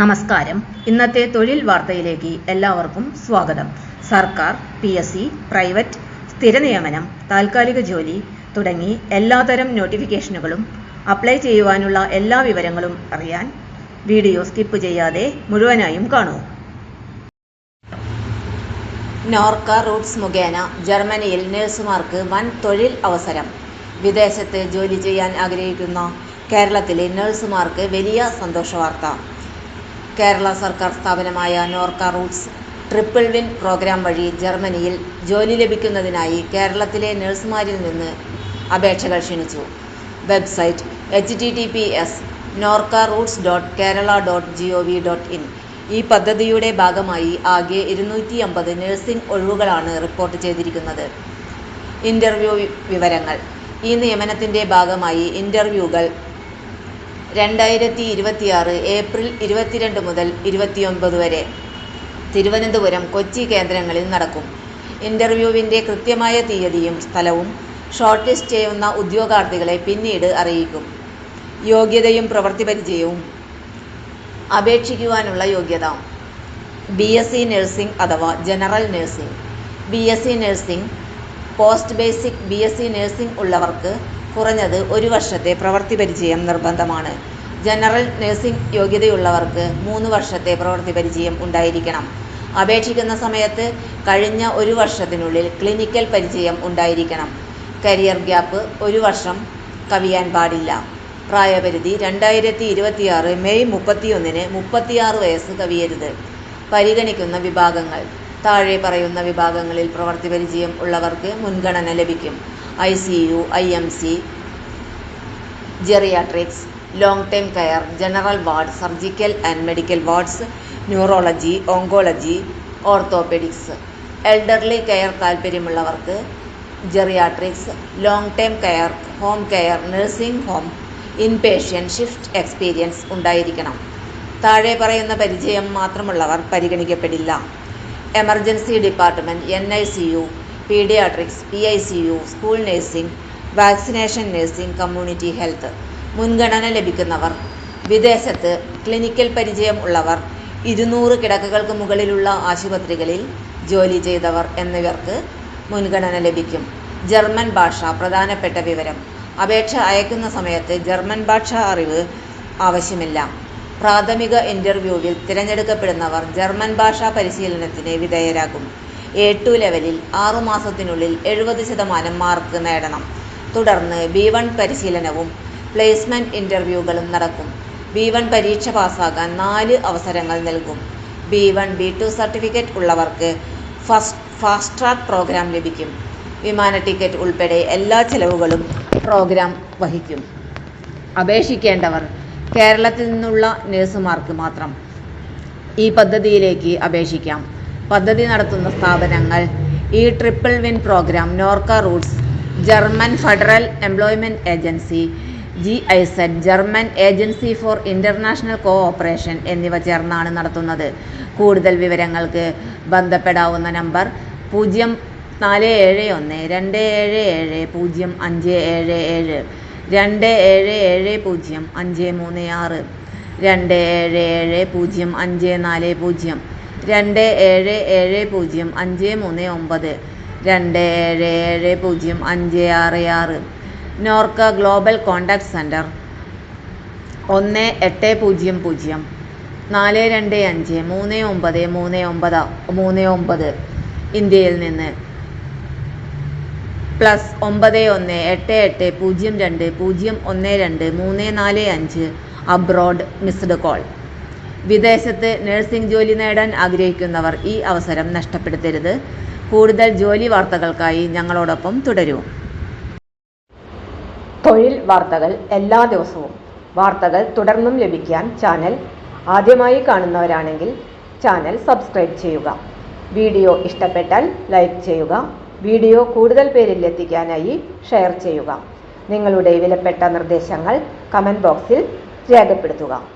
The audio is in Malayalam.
നമസ്കാരം. ഇന്നത്തെ തൊഴിൽ വാർത്തയിലേക്ക് എല്ലാവർക്കും സ്വാഗതം. സർക്കാർ പി എസ് സി പ്രൈവറ്റ് സ്ഥിരനിയമനം താൽക്കാലിക ജോലി തുടങ്ങി എല്ലാതരം നോട്ടിഫിക്കേഷനുകളും അപ്ലൈ ചെയ്യുവാനുള്ള എല്ലാ വിവരങ്ങളും അറിയാൻ വീഡിയോ സ്കിപ്പ് ചെയ്യാതെ മുഴുവനായും കാണൂ. നോർക്ക റൂട്ട്സ് മുഖേന ജർമ്മനിയിൽ നഴ്സുമാർക്ക് വൻ തൊഴിൽ അവസരം. വിദേശത്ത് ജോലി ചെയ്യാൻ ആഗ്രഹിക്കുന്ന കേരളത്തിലെ നഴ്സുമാർക്ക് വലിയ സന്തോഷവാർത്ത. കേരള സർക്കാർ സ്ഥാപനമായ Norka roots triple win program വഴി ജർമ്മനിയിൽ ജോലി ലഭിക്കുന്നതിനായി കേരളത്തിലെ നഴ്സുമാരിൽ നിന്ന് അപേക്ഷകൾ ക്ഷണിച്ചു. Website H T T P S Norka roots dot Kerala dot G O V dot in ഈ പദ്ധതിയുടെ ഭാഗമായി ആകെ ഇരുന്നൂറ്റി അമ്പത് നഴ്സിംഗ് ഒഴിവുകളാണ് റിപ്പോർട്ട് ചെയ്തിരിക്കുന്നത്. ഇന്റർവ്യൂ വിവരങ്ങൾ. ഈ നിയമനത്തിന്റെ ഭാഗമായി ഇന്റർവ്യൂകൾ രണ്ടായിരത്തി ഇരുപത്തിയാറ് ഏപ്രിൽ ഇരുപത്തിരണ്ട് മുതൽ ഇരുപത്തിയൊമ്പത് വരെ തിരുവനന്തപുരം കൊച്ചി കേന്ദ്രങ്ങളിൽ നടക്കും. ഇന്റർവ്യൂവിന്റെ കൃത്യമായ തീയതിയും സ്ഥലവും ഷോർട്ട് ലിസ്റ്റ് ചെയ്യുന്ന ഉദ്യോഗാർത്ഥികളെ പിന്നീട് അറിയിക്കും. യോഗ്യതയും പ്രവൃത്തി പരിചയവും അപേക്ഷിക്കുവാനുള്ള യോഗ്യത. ബി എസ് സി നഴ്സിംഗ് അഥവാ general nursing. B S C nursing post basic B S C nursing ഉള്ളവർക്ക് കുറഞ്ഞത് ഒരു വർഷത്തെ പ്രവൃത്തി പരിചയം നിർബന്ധമാണ്. ജനറൽ നഴ്സിംഗ് യോഗ്യതയുള്ളവർക്ക് മൂന്ന് വർഷത്തെ പ്രവൃത്തി പരിചയം ഉണ്ടായിരിക്കണം. അപേക്ഷിക്കുന്ന സമയത്ത് കഴിഞ്ഞ ഒരു വർഷത്തിനുള്ളിൽ ക്ലിനിക്കൽ പരിചയം ഉണ്ടായിരിക്കണം. കരിയർ ഗ്യാപ്പ് ഒരു വർഷം കവിയാൻ പാടില്ല. പ്രായപരിധി രണ്ടായിരത്തി ഇരുപത്തിയാറ് മെയ് മുപ്പത്തിയൊന്നിന് മുപ്പത്തിയാറ് വയസ്സ് കവിയരുത്. പരിഗണിക്കുന്ന വിഭാഗങ്ങൾ. താഴെ പറയുന്ന വിഭാഗങ്ങളിൽ പ്രവൃത്തി പരിചയം ഉള്ളവർക്ക് മുൻഗണന ലഭിക്കും. I C U I M C geriatrics long time care general ward surgical and medical wards neurology oncology orthopaedics elderly care താൽപ്പര്യമുള്ളവർക്ക് geriatrics long time care home care nursing home inpatient shift experience ഉണ്ടായിരിക്കണം. താഴെ പറയുന്ന പരിചയം മാത്രമുള്ളവർ പരിഗണിക്കപ്പെടില്ല. Emergency department N I C U paediatrics P I C U school nursing vaccination nursing community health. മുൻഗണന ലഭിക്കുന്നവർ വിദേശത്ത് ക്ലിനിക്കൽ പരിചയം ഉള്ളവർ ഇരുന്നൂറ് കിടക്കകൾക്ക് മുകളിലുള്ള ആശുപത്രികളിൽ ജോലി ചെയ്തവർ എന്നിവർക്ക് മുൻഗണന ലഭിക്കും. ജർമ്മൻ ഭാഷ പ്രധാനപ്പെട്ട വിവരം. അപേക്ഷ അയക്കുന്ന സമയത്ത് ജർമ്മൻ ഭാഷ അറിവ് ആവശ്യമില്ല. പ്രാഥമിക ഇന്റർവ്യൂവിൽ തിരഞ്ഞെടുക്കപ്പെടുന്നവർ ജർമ്മൻ ഭാഷാ പരിശീലനത്തിന് വിധേയരാകും. എ ടു ലെവലിൽ ആറു മാസത്തിനുള്ളിൽ എഴുപത് ശതമാനം മാർക്ക് നേടണം. തുടർന്ന് ബി വൺ പരിശീലനവും പ്ലേസ്മെന്റ് ഇന്റർവ്യൂകളും നടക്കും. ബി വൺ പരീക്ഷ പാസ്സാകാൻ നാല് അവസരങ്ങൾ നൽകും. B one B two certificate ഉള്ളവർക്ക് ഫസ്റ്റ് ഫാസ്റ്റ് ട്രാക്ക് പ്രോഗ്രാം ലഭിക്കും. വിമാന ടിക്കറ്റ് ഉൾപ്പെടെ എല്ലാ ചെലവുകളും പ്രോഗ്രാം വഹിക്കും. അപേക്ഷിക്കേണ്ടവർ കേരളത്തിൽ നിന്നുള്ള നഴ്സുമാർക്ക് മാത്രം. ഈ പദ്ധതിയിലേക്ക് അപേക്ഷിക്കാം. പദ്ധതി നടത്തുന്ന സ്ഥാപനങ്ങൾ. ഈ triple win programme Norka roots German federal employment agency G I Z German agency for international cooperation എന്നിവ ചേർന്നാണ് നടത്തുന്നത്. കൂടുതൽ വിവരങ്ങൾക്ക് ബന്ധപ്പെടാവുന്ന നമ്പർ പൂജ്യം നാല് ഏഴ് ഒന്ന് രണ്ട് ഏഴ് ഏഴ് പൂജ്യം അഞ്ച് ഏഴ് ഏഴ് രണ്ട് ഏഴ് ഏഴ് പൂജ്യം അഞ്ച് മൂന്ന് ആറ് രണ്ട് ഏഴ് ഏഴ് പൂജ്യം അഞ്ച് നാല് പൂജ്യം. രണ്ട് ഏഴ് ഏഴ് പൂജ്യം അഞ്ച് മൂന്ന് ഒമ്പത്. രണ്ട് ഏഴ് ഏഴ് പൂജ്യം അഞ്ച് ആറ് ആറ്. നോർക്ക ഗ്ലോബൽ കോൺടാക്ട് സെന്റർ ഒന്ന് എട്ട് പൂജ്യം പൂജ്യം. നാല് രണ്ട് അഞ്ച് മൂന്ന് ഒമ്പത് മൂന്ന് ഒമ്പത് മൂന്ന് ഒമ്പത്. ഇന്ത്യയിൽ നിന്ന്. പ്ലസ് ഒമ്പത് ഒന്ന് എട്ട് എട്ട് പൂജ്യം രണ്ട് പൂജ്യം ഒന്ന് രണ്ട് മൂന്ന് നാല് അഞ്ച്. Abroad missed call. വിദേശത്ത് നഴ്സിംഗ് ജോലി നേടാൻ ആഗ്രഹിക്കുന്നവർ ഈ അവസരം നഷ്ടപ്പെടുത്തരുത്. കൂടുതൽ ജോലി വാർത്തകൾക്കായി ഞങ്ങളോടൊപ്പം തുടരൂ. തൊഴിൽ വാർത്തകൾ എല്ലാ ദിവസവും. വാർത്തകൾ തുടർന്നും ലഭിക്കാൻ ചാനൽ ആദ്യമായി കാണുന്നവരാണെങ്കിൽ ചാനൽ സബ്സ്ക്രൈബ് ചെയ്യുക. വീഡിയോ ഇഷ്ടപ്പെട്ടാൽ ലൈക്ക് ചെയ്യുക. വീഡിയോ കൂടുതൽ പേരിൽ എത്തിക്കാനായി ഷെയർ ചെയ്യുക. നിങ്ങളുടെ വിലപ്പെട്ട നിർദ്ദേശങ്ങൾ കമന്റ് ബോക്സിൽ രേഖപ്പെടുത്തുക.